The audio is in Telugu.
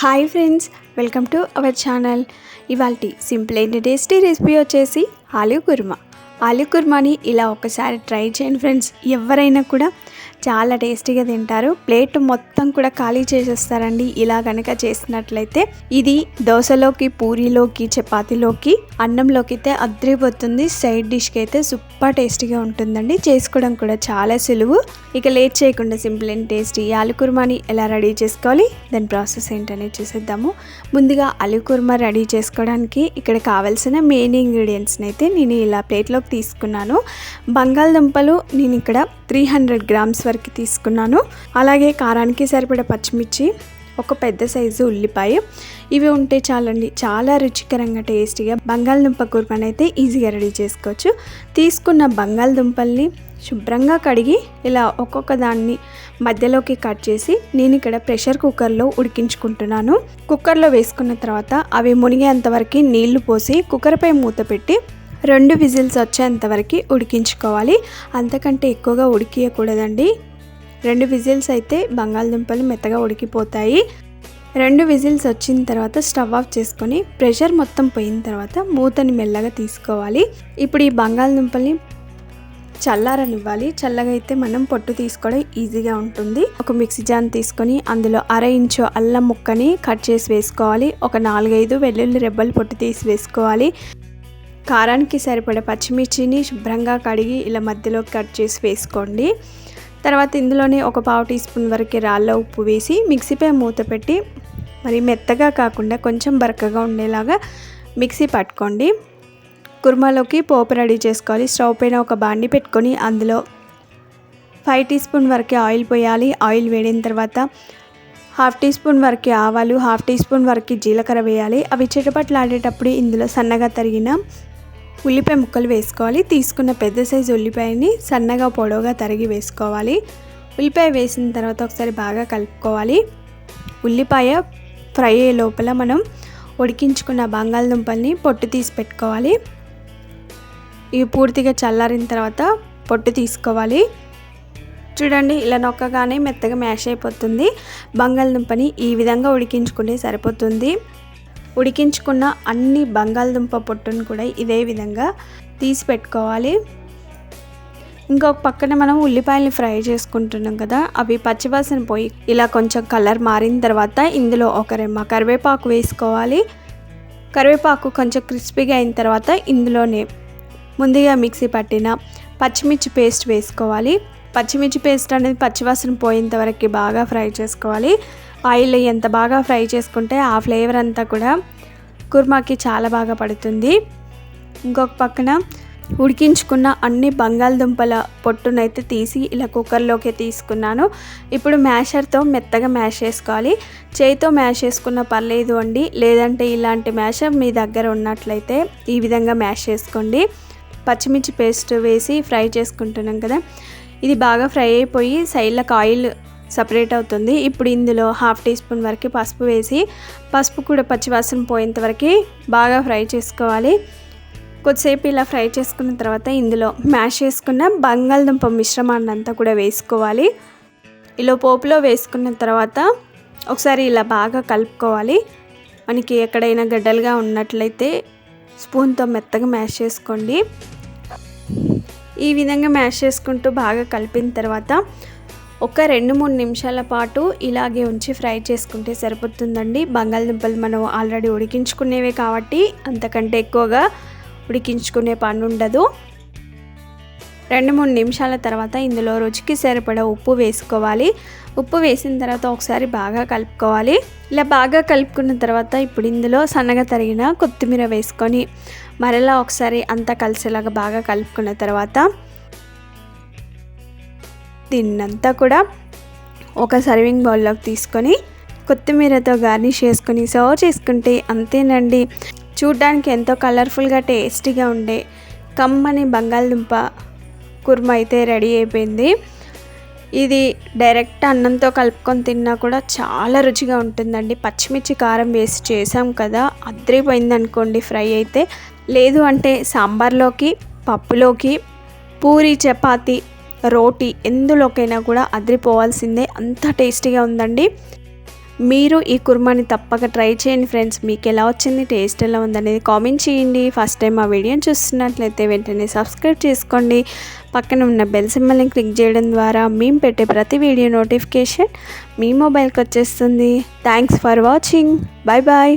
Hi friends welcome to our channel. ఇవాళ సింపుల్ అయిన టేస్టీ రెసిపీ వచ్చేసి ఆలివ్ కుర్మా. ఆలు కుర్మాని ఇలా ఒకసారి ట్రై చేయండి ఫ్రెండ్స్. ఎవరైనా కూడా చాలా టేస్టీగా తింటారు. ప్లేట్ మొత్తం కూడా ఖాళీ చేసేస్తారండి. ఇలా కనుక చేసినట్లయితే ఇది దోశలోకి పూరీలోకి చపాతీలోకి అన్నంలోకి అయితే అద్రిపోతుంది సైడ్ డిష్కి అయితే సూపర్ టేస్టీగా ఉంటుందండి. చేసుకోవడం కూడా చాలా సులువు. ఇక లేట్ చేయకుండా సింపుల్ అండ్ టేస్టీ ఆలు కుర్మాని ఎలా రెడీ చేసుకోవాలి? దాని ప్రాసెస్ ఏంటనేది చూసేద్దాము. ముందుగా ఆలు కుర్మా రెడీ చేసుకోవడానికి ఇక్కడ కావాల్సిన మెయిన్ ఇంగ్రీడియంట్స్ని అయితే నేను ఇలా ప్లేట్లోకి తీసుకున్నాను. బంగాళదుంపలు నేను ఇక్కడ త్రీ హండ్రెడ్ గ్రామ్స్ వరకు తీసుకున్నాను. అలాగే కారానికి సరిపడ పచ్చిమిర్చి ఒక పెద్ద సైజు ఉల్లిపాయ. ఇవి ఉంటే చాలండి చాలా రుచికరంగా టేస్టీగా బంగాళదుంప కుర్మని అయితే ఈజీగా రెడీ చేసుకోవచ్చు. తీసుకున్న బంగాళదుంపల్ని శుభ్రంగా కడిగి ఇలా ఒక్కొక్క దాన్ని మధ్యలోకి కట్ చేసి నేను ఇక్కడ ప్రెషర్ కుక్కర్లో ఉడికించుకుంటున్నాను. కుక్కర్లో వేసుకున్న తర్వాత అవి మునిగేంత వరకు నీళ్ళు పోసి కుక్కర్పై మూత పెట్టి రెండు విజిల్స్ వచ్చేంతవరకు ఉడికించుకోవాలి. అంతకంటే ఎక్కువగా ఉడికియకూడదండి. రెండు విజిల్స్ అయితే బంగాళదుంపలు మెత్తగా ఉడికిపోతాయి. రెండు విజిల్స్ వచ్చిన తర్వాత స్టవ్ ఆఫ్ చేసుకొని ప్రెషర్ మొత్తం పోయిన తర్వాత మూతని మెల్లగా తీసుకోవాలి. ఇప్పుడు ఈ బంగాళదుంపల్ని చల్లారనివ్వాలి. చల్లగా అయితే మనం పొట్టు తీసుకోవడం ఈజీగా ఉంటుంది. ఒక మిక్సీ జాన్ తీసుకొని అందులో అర ఇంచు అల్లం ముక్కని కట్ చేసి వేసుకోవాలి. ఒక నాలుగైదు వెల్లుల్లి రెబ్బలు పొట్టు తీసి వేసుకోవాలి. కారానికి సరిపడే పచ్చిమిర్చిని శుభ్రంగా కడిగి ఇలా మధ్యలో కట్ చేసి వేసుకోండి. తర్వాత ఇందులోనే ఒక పావు టీ స్పూన్ వరకు రాళ్ళ ఉప్పు వేసి మిక్సీపై మూత పెట్టి మరి మెత్తగా కాకుండా కొంచెం బరకగా ఉండేలాగా మిక్సీ పట్టుకోండి. కుర్మాలోకి పోపు రెడీ చేసుకోవాలి. స్టవ్ పైన ఒక బాండి పెట్టుకొని అందులో ఫైవ్ టీ స్పూన్ వరకు ఆయిల్ పోయాలి. ఆయిల్ వేడిన తర్వాత హాఫ్ టీ స్పూన్ వరకు ఆవాలు హాఫ్ టీ స్పూన్ వరకు జీలకర్ర వేయాలి. అవి చిటపట్లాడేటప్పుడు ఇందులో సన్నగా తరిగిన ఉల్లిపాయ ముక్కలు వేసుకోవాలి. తీసుకున్న పెద్ద సైజు ఉల్లిపాయని సన్నగా పొడవుగా తరిగి వేసుకోవాలి. ఉల్లిపాయ వేసిన తర్వాత ఒకసారి బాగా కలుపుకోవాలి. ఉల్లిపాయ ఫ్రై అయ్యే లోపల మనం ఉడికించుకున్న బంగాళదుంపల్ని పొట్టు తీసి పెట్టుకోవాలి. ఇవి పూర్తిగా చల్లారిన తర్వాత పొట్టు తీసుకోవాలి. చూడండి ఇలా నొక్కగానే మెత్తగా మ్యాష్ అయిపోతుంది. బంగాళదుంపని ఈ విధంగా ఉడికించుకుంటే సరిపోతుంది. ఉడికించుకున్న అన్ని బంగాళదుంప పొట్టును కూడా ఇదే విధంగా తీసి పెట్టుకోవాలి. ఇంకొక పక్కన మనం ఉల్లిపాయలు ఫ్రై చేసుకుంటున్నాం కదా అవి పచ్చివాసన పోయి ఇలా కొంచెం కలర్ మారిన తర్వాత ఇందులో ఒక రెమ్మ కరివేపాకు వేసుకోవాలి. కరివేపాకు కొంచెం క్రిస్పీగా అయిన తర్వాత ఇందులోనే ముందుగా మిక్సీ పట్టిన పచ్చిమిర్చి పేస్ట్ వేసుకోవాలి. పచ్చిమిర్చి పేస్ట్ అనేది పచ్చివాసన పోయేంత వరకు బాగా ఫ్రై చేసుకోవాలి. ఆయిల్ ఎంత బాగా ఫ్రై చేసుకుంటే ఆ ఫ్లేవర్ అంతా కూడా కుర్మాకి చాలా బాగా పడుతుంది. ఇంకొక పక్కన ఉడికించుకున్న అన్ని బంగాళదుంపల పొట్టునైతే తీసి ఇలా కుక్కర్లోకి తీసుకున్నాను. ఇప్పుడు మ్యాషర్తో మెత్తగా మ్యాష్ చేసుకోవాలి. చేయితో మ్యాష్ చేసుకున్న పర్లేదు అండి. లేదంటే ఇలాంటి మ్యాషర్ మీ దగ్గర ఉన్నట్లయితే ఈ విధంగా మ్యాష్ చేసుకోండి. పచ్చిమిర్చి పేస్ట్ వేసి ఫ్రై చేసుకుంటున్నాం కదా. ఇది బాగా ఫ్రై అయిపోయి సైడ్లకు ఆయిల్ సపరేట్ అవుతుంది. ఇప్పుడు ఇందులో హాఫ్ టీ స్పూన్ వరకు పసుపు వేసి పసుపు కూడా పచ్చివాసన పోయేంత వరకు బాగా ఫ్రై చేసుకోవాలి. కొద్దిసేపు ఇలా ఫ్రై చేసుకున్న తర్వాత ఇందులో మ్యాష్ చేసుకున్న బంగాళదుంప మిశ్రమాన్ని అంతా కూడా వేసుకోవాలి. ఇలా పోపులో వేసుకున్న తర్వాత ఒకసారి ఇలా బాగా కలుపుకోవాలి. మనకి ఎక్కడైనా గడ్డలుగా ఉన్నట్లయితే స్పూన్తో మెత్తగా మ్యాష్ చేసుకోండి. ఈ విధంగా మ్యాష్ చేసుకుంటూ బాగా కలిపిన తర్వాత ఒక రెండు మూడు నిమిషాల పాటు ఇలాగే ఉంచి ఫ్రై చేసుకుంటే సరిపోతుందండి. బంగాళదుంపలు మనం ఆల్రెడీ ఉడికించుకునేవే కాబట్టి అంతకంటే ఎక్కువగా ఉడికించుకునే పని ఉండదు రెండు మూడు నిమిషాల తర్వాత ఇందులో రుచికి సరిపడా ఉప్పు వేసుకోవాలి. ఉప్పు వేసిన తర్వాత ఒకసారి బాగా కలుపుకోవాలి. ఇలా బాగా కలుపుకున్న తర్వాత ఇప్పుడు ఇందులో సన్నగా తరిగిన కొత్తిమీర వేసుకొని మరలా ఒకసారి అంతా కలిసేలాగా బాగా కలుపుకున్న తర్వాత దీన్నంతా కూడా ఒక సర్వింగ్ బౌల్లోకి తీసుకొని కొత్తిమీరతో గార్నిష్ చేసుకొని సర్వ్ చేసుకుంటే అంతేనండి. చూడ్డానికి ఎంతో కలర్ఫుల్గా టేస్టీగా ఉండే కమ్మని బంగాళదుంప కుర్మా అయితే రెడీ అయిపోయింది. ఇది డైరెక్ట్ అన్నంతో కలుపుకొని తిన్నా కూడా చాలా రుచిగా ఉంటుందండి. పచ్చిమిర్చి కారం వేసి చేసాం కదా అద్రిపోయింది అనుకోండి ఫ్రై అయితే. లేదు అంటే సాంబార్లోకి పప్పులోకి పూరి చపాతి రోటీ ఎందులోకైనా కూడా అదిరిపోవాల్సిందే. అంత టేస్టీగా ఉందండి. మీరు ఈ కుర్మాని తప్పక ట్రై చేయండి ఫ్రెండ్స్. మీకు ఎలా వచ్చింది టేస్ట్ ఎలా ఉందనేది కామెంట్ చేయండి. ఫస్ట్ టైం ఆ వీడియోని చూస్తున్నట్లయితే వెంటనే సబ్స్క్రైబ్ చేసుకోండి. పక్కన ఉన్న బెల్ సింబల్ని క్లిక్ చేయడం ద్వారా మేము పెట్టే ప్రతి వీడియో నోటిఫికేషన్ మీ మొబైల్కి వచ్చేస్తుంది. Thanks for watching. Bye bye